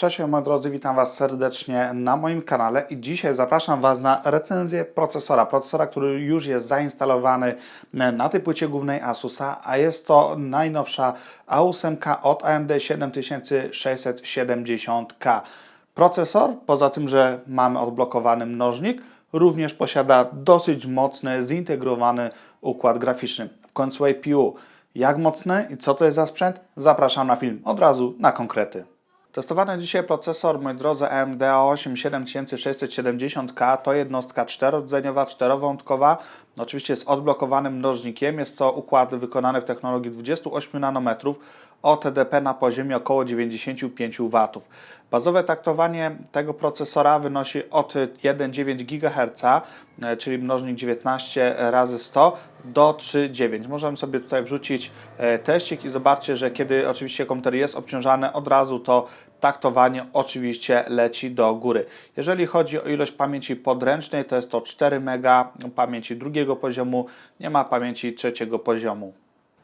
Cześć moi drodzy, witam Was serdecznie na moim kanale i dzisiaj zapraszam Was na recenzję procesora. Procesora, który już jest zainstalowany na tej płycie głównej Asusa, a jest to najnowsza A8 od AMD 7670K. Procesor, poza tym, że mamy odblokowany mnożnik, również posiada dosyć mocny, zintegrowany układ graficzny. W końcu APU. Jak mocny i co to jest za sprzęt? Zapraszam na film od razu na konkrety. Testowany dzisiaj procesor, moi drodzy, AMD A8 7670K to jednostka czterodzeniowa, czterowątkowa, oczywiście z odblokowanym mnożnikiem. Jest to układ wykonany w technologii 28 nanometrów o TDP na poziomie około 95 W. Bazowe taktowanie tego procesora wynosi od 1,9 GHz, e, czyli mnożnik 19 razy 100 do 3,9. Możemy sobie tutaj wrzucić e, teścik i zobaczcie, że kiedy oczywiście komputer jest obciążany, od razu to taktowanie oczywiście leci do góry. Jeżeli chodzi o ilość pamięci podręcznej, to jest to 4 MB pamięci drugiego poziomu, nie ma pamięci trzeciego poziomu.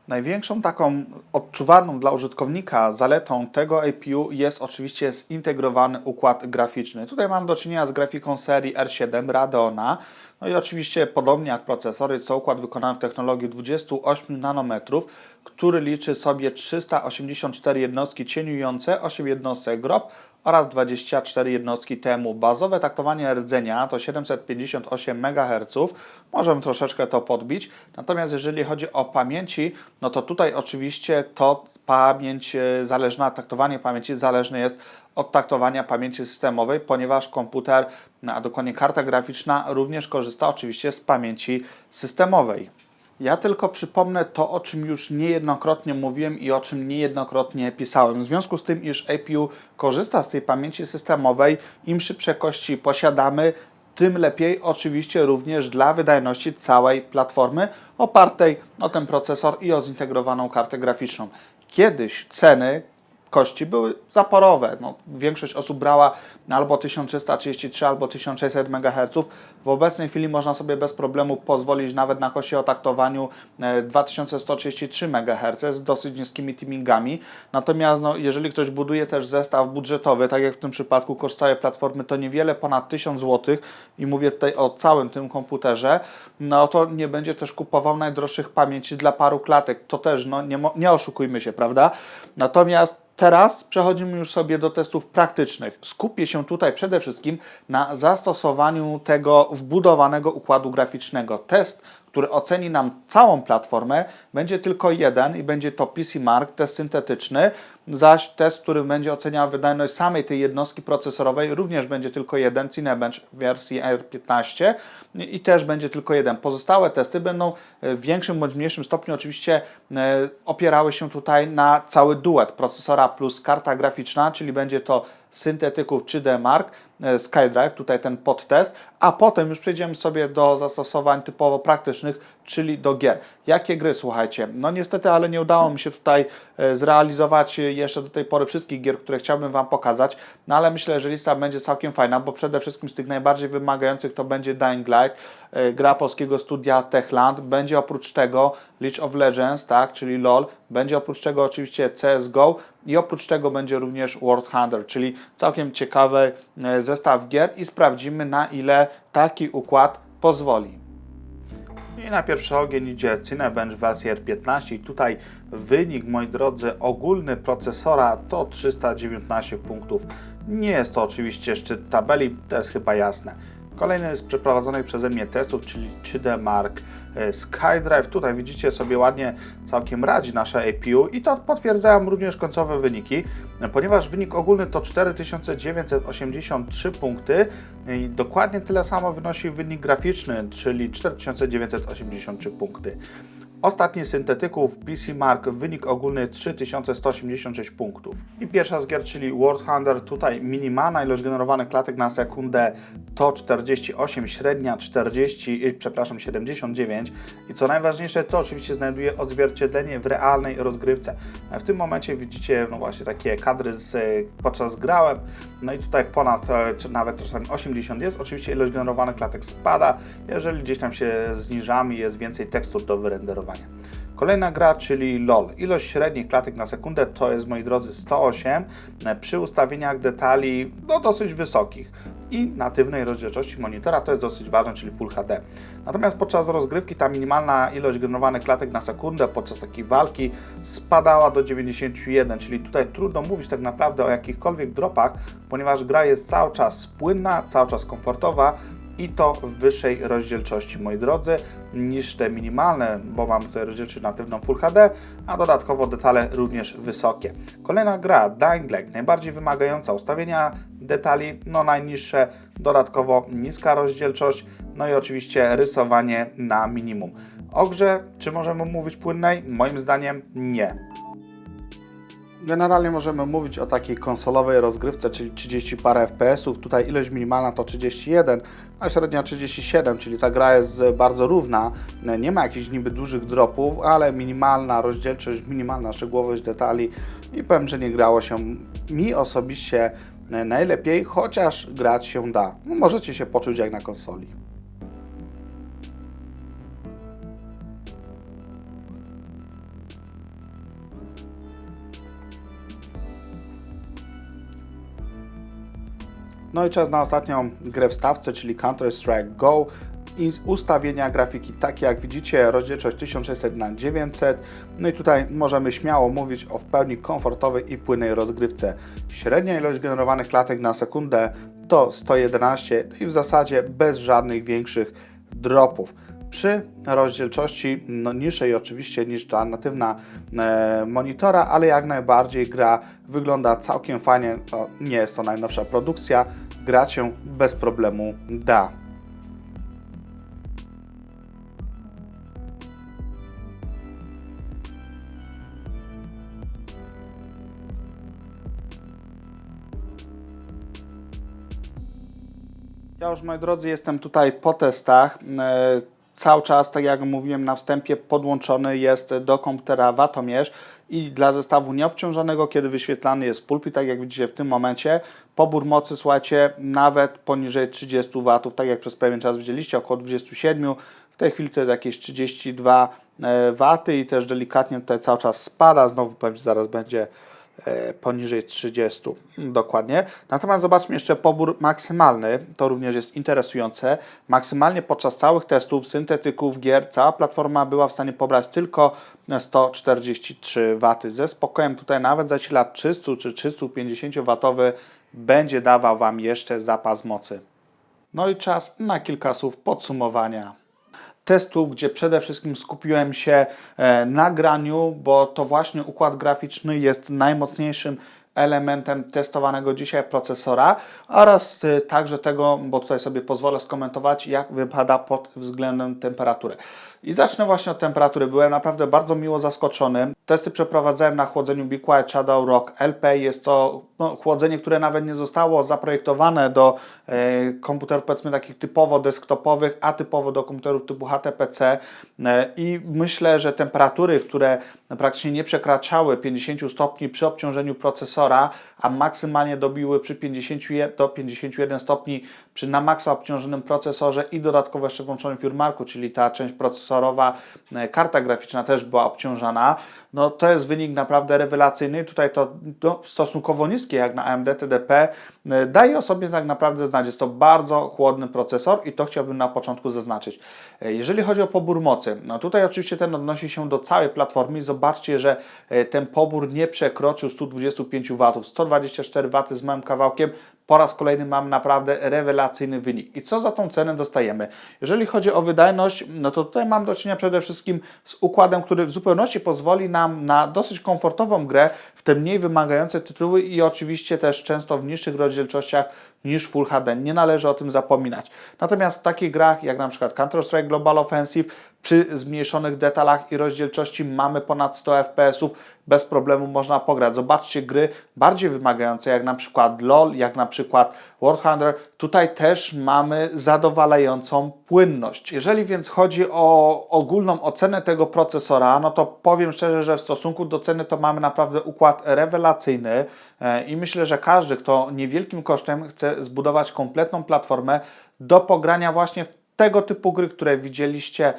Największą taką odczuwalną dla użytkownika zaletą tego APU jest oczywiście zintegrowany układ graficzny. Tutaj mam do czynienia z grafiką serii R7 Radeona. No i oczywiście podobnie jak procesor jest to układ wykonany w technologii 28 nanometrów, który liczy sobie 384 jednostki cieniujące, 8 jednostek grob oraz 24 jednostki temu. Bazowe taktowanie rdzenia to 758 MHz. Możemy troszeczkę to podbić. Natomiast jeżeli chodzi o pamięci, no to tutaj oczywiście to pamięć e, zależna, taktowanie pamięci zależne jest od taktowania pamięci systemowej, ponieważ komputer, a dokładnie karta graficzna również korzysta oczywiście z pamięci systemowej. Ja tylko przypomnę to, o czym już niejednokrotnie mówiłem i o czym niejednokrotnie pisałem. W związku z tym, iż APU korzysta z tej pamięci systemowej, im szybsze kości posiadamy, tym lepiej oczywiście również dla wydajności całej platformy opartej o ten procesor i o zintegrowaną kartę graficzną. Kiedyś ceny kości były zaporowe. No, większość osób brała albo 1333, albo 1600 MHz. W obecnej chwili można sobie bez problemu pozwolić nawet na kości o taktowaniu 2133 MHz z dosyć niskimi timingami. Natomiast no, jeżeli ktoś buduje też zestaw budżetowy, tak jak w tym przypadku koszt całej platformy to niewiele ponad 1000 zł i mówię tutaj o całym tym komputerze, no to nie będzie też kupował najdroższych pamięci dla paru klatek. To też no, nie, nie oszukujmy się, prawda? Natomiast Teraz przechodzimy już sobie do testów praktycznych. Skupię się tutaj przede wszystkim na zastosowaniu tego wbudowanego układu graficznego. Test który oceni nam całą platformę, będzie tylko jeden i będzie to PC Mark, test syntetyczny, zaś test, który będzie oceniał wydajność samej tej jednostki procesorowej, również będzie tylko jeden, Cinebench w wersji R15 i też będzie tylko jeden. Pozostałe testy będą w większym bądź mniejszym stopniu oczywiście e, opierały się tutaj na cały duet procesora plus karta graficzna, czyli będzie to syntetyków 3D Mark, e, SkyDrive, tutaj ten podtest, a potem już przejdziemy sobie do zastosowań typowo praktycznych, czyli do gier. Jakie gry, słuchajcie? No niestety, ale nie udało mi się tutaj e, zrealizować jeszcze do tej pory wszystkich gier, które chciałbym Wam pokazać, no ale myślę, że lista będzie całkiem fajna, bo przede wszystkim z tych najbardziej wymagających to będzie Dying Light, e, gra polskiego studia Techland, będzie oprócz tego League of Legends, tak, czyli LoL, będzie oprócz tego oczywiście CSGO i oprócz tego będzie również World Hunter, czyli całkiem ciekawy e, zestaw gier i sprawdzimy na ile taki układ pozwoli. I na pierwszy ogień idzie Cinebench w wersji R15 i tutaj wynik, moi drodzy, ogólny procesora to 319 punktów. Nie jest to oczywiście szczyt tabeli, to jest chyba jasne. Kolejny z przeprowadzonych przeze mnie testów, czyli 3D Mark e, SkyDrive. Tutaj widzicie sobie ładnie całkiem radzi nasze APU i to potwierdzają również końcowe wyniki, ponieważ wynik ogólny to 4983 punkty i dokładnie tyle samo wynosi wynik graficzny, czyli 4983 punkty. Ostatni syntetyków PC Mark wynik ogólny 3186 punktów. I pierwsza z gier, czyli World Hunter, tutaj minimalna ilość generowanych klatek na sekundę to 48, średnia 40, przepraszam 79 i co najważniejsze to oczywiście znajduje odzwierciedlenie w realnej rozgrywce. W tym momencie widzicie no właśnie takie kadry z, podczas grałem, no i tutaj ponad, e, czy nawet czasami 80 jest, oczywiście ilość generowanych klatek spada, jeżeli gdzieś tam się zniżamy jest więcej tekstur do wyrenderowania. Kolejna gra, czyli LOL. Ilość średnich klatek na sekundę to jest, moi drodzy, 108 e, przy ustawieniach detali no, dosyć wysokich. I natywnej rozdzielczości monitora to jest dosyć ważne, czyli Full HD. Natomiast podczas rozgrywki ta minimalna ilość generowanych klatek na sekundę podczas takiej walki spadała do 91, czyli tutaj trudno mówić tak naprawdę o jakichkolwiek dropach, ponieważ gra jest cały czas płynna, cały czas komfortowa, i to w wyższej rozdzielczości, moi drodzy, niż te minimalne, bo mam tutaj rozdzielczość natywną Full HD, a dodatkowo detale również wysokie. Kolejna gra, Dying Light, najbardziej wymagająca ustawienia detali, no najniższe, dodatkowo niska rozdzielczość, no i oczywiście rysowanie na minimum. O grze, czy możemy mówić płynnej? Moim zdaniem nie. Generalnie możemy mówić o takiej konsolowej rozgrywce, czyli 30 parę FPS-ów. Tutaj ilość minimalna to 31, a średnia 37, czyli ta gra jest bardzo równa. Nie ma jakichś niby dużych dropów, ale minimalna rozdzielczość, minimalna szczegółowość detali i powiem, że nie grało się mi osobiście najlepiej, chociaż grać się da. No, możecie się poczuć jak na konsoli. No i czas na ostatnią grę w stawce, czyli Counter-Strike Go. I ustawienia grafiki takie jak widzicie, rozdzielczość 1600 na 900 No i tutaj możemy śmiało mówić o w pełni komfortowej i płynnej rozgrywce. Średnia ilość generowanych klatek na sekundę to 111 i w zasadzie bez żadnych większych dropów przy rozdzielczości no, niższej oczywiście niż ta natywna e, monitora, ale jak najbardziej gra wygląda całkiem fajnie. To nie jest to najnowsza produkcja, grać się bez problemu da. Ja już, moi drodzy, jestem tutaj po testach. E, cały czas, tak jak mówiłem na wstępie, podłączony jest do komputera watomierz i dla zestawu nieobciążonego, kiedy wyświetlany jest pulpit, tak jak widzicie w tym momencie, pobór mocy, słuchajcie, nawet poniżej 30 W, tak jak przez pewien czas widzieliście, około 27 w tej chwili to jest jakieś 32 W i też delikatnie tutaj cały czas spada, znowu pewnie zaraz będzie E, poniżej 30 dokładnie. Natomiast zobaczmy jeszcze pobór maksymalny, to również jest interesujące. Maksymalnie podczas całych testów syntetyków gier cała platforma była w stanie pobrać tylko 143 W. Ze spokojem tutaj nawet zasilacz 300 czy 350 W będzie dawał Wam jeszcze zapas mocy. No i czas na kilka słów podsumowania testów, gdzie przede wszystkim skupiłem się e, na graniu, bo to właśnie układ graficzny jest najmocniejszym elementem testowanego dzisiaj procesora oraz e, także tego, bo tutaj sobie pozwolę skomentować, jak wypada pod względem temperatury. I zacznę właśnie od temperatury. Byłem naprawdę bardzo miło zaskoczony. Testy przeprowadzałem na chłodzeniu Be Quiet Shadow Rock LP. Jest to no, chłodzenie, które nawet nie zostało zaprojektowane do e, komputerów powiedzmy takich typowo desktopowych, a typowo do komputerów typu HTPC. E, I myślę, że temperatury, które praktycznie nie przekraczały 50 stopni przy obciążeniu procesora, a maksymalnie dobiły przy 50 do 51 stopni przy na maksa obciążonym procesorze i dodatkowo jeszcze włączonym firmarku, czyli ta część procesorowa, e, karta graficzna też była obciążana, no to jest wynik naprawdę rewelacyjny. Tutaj to no, stosunkowo niskie jak na AMD TDP e, daje o sobie tak naprawdę znać. Jest to bardzo chłodny procesor i to chciałbym na początku zaznaczyć. E, jeżeli chodzi o pobór mocy, no tutaj oczywiście ten odnosi się do całej platformy. Zobaczcie, że ten pobór nie przekroczył 125 W. 124 W z małym kawałkiem po raz kolejny mam naprawdę rewelacyjny wynik. I co za tą cenę dostajemy? Jeżeli chodzi o wydajność, no to tutaj mam do czynienia przede wszystkim z układem, który w zupełności pozwoli nam na dosyć komfortową grę w te mniej wymagające tytuły i oczywiście też często w niższych rozdzielczościach niż Full HD. Nie należy o tym zapominać. Natomiast w takich grach jak na przykład Counter-Strike Global Offensive przy zmniejszonych detalach i rozdzielczości mamy ponad 100 fps bez problemu można pograć. Zobaczcie gry bardziej wymagające, jak na przykład LOL, jak na przykład War Thunder. Tutaj też mamy zadowalającą płynność. Jeżeli więc chodzi o ogólną ocenę tego procesora, no to powiem szczerze, że w stosunku do ceny to mamy naprawdę układ rewelacyjny e, i myślę, że każdy, kto niewielkim kosztem chce zbudować kompletną platformę do pogrania właśnie w tego typu gry, które widzieliście e,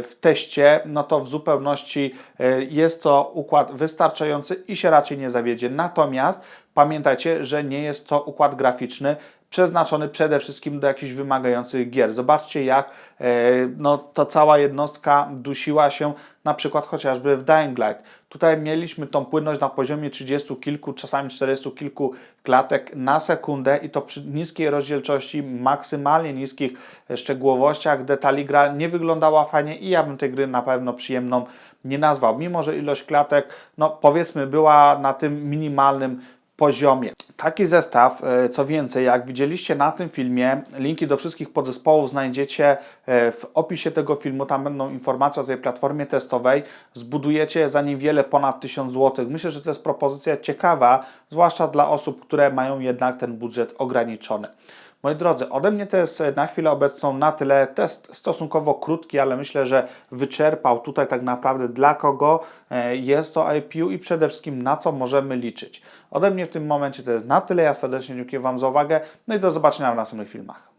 w teście, no to w zupełności e, jest to układ wystarczający i się raczej nie zawiedzie. Natomiast pamiętajcie, że nie jest to układ graficzny przeznaczony przede wszystkim do jakichś wymagających gier. Zobaczcie, jak e, no, ta cała jednostka dusiła się na przykład chociażby w Dying Light. Tutaj mieliśmy tą płynność na poziomie 30 kilku, czasami 40 kilku klatek na sekundę i to przy niskiej rozdzielczości, maksymalnie niskich e, szczegółowościach detali gra nie wyglądała fajnie i ja bym tej gry na pewno przyjemną nie nazwał. Mimo, że ilość klatek, no powiedzmy, była na tym minimalnym poziomie. Taki zestaw, e, co więcej, jak widzieliście na tym filmie, linki do wszystkich podzespołów znajdziecie e, w opisie tego filmu, tam będą informacje o tej platformie testowej. Zbudujecie za niewiele ponad 1000 zł. Myślę, że to jest propozycja ciekawa, zwłaszcza dla osób, które mają jednak ten budżet ograniczony. Moi drodzy, ode mnie to jest na chwilę obecną na tyle. Test stosunkowo krótki, ale myślę, że wyczerpał tutaj tak naprawdę dla kogo e, jest to IPU i przede wszystkim na co możemy liczyć. Ode mnie w tym momencie to jest na tyle. Ja serdecznie dziękuję Wam za uwagę. No i do zobaczenia w następnych filmach.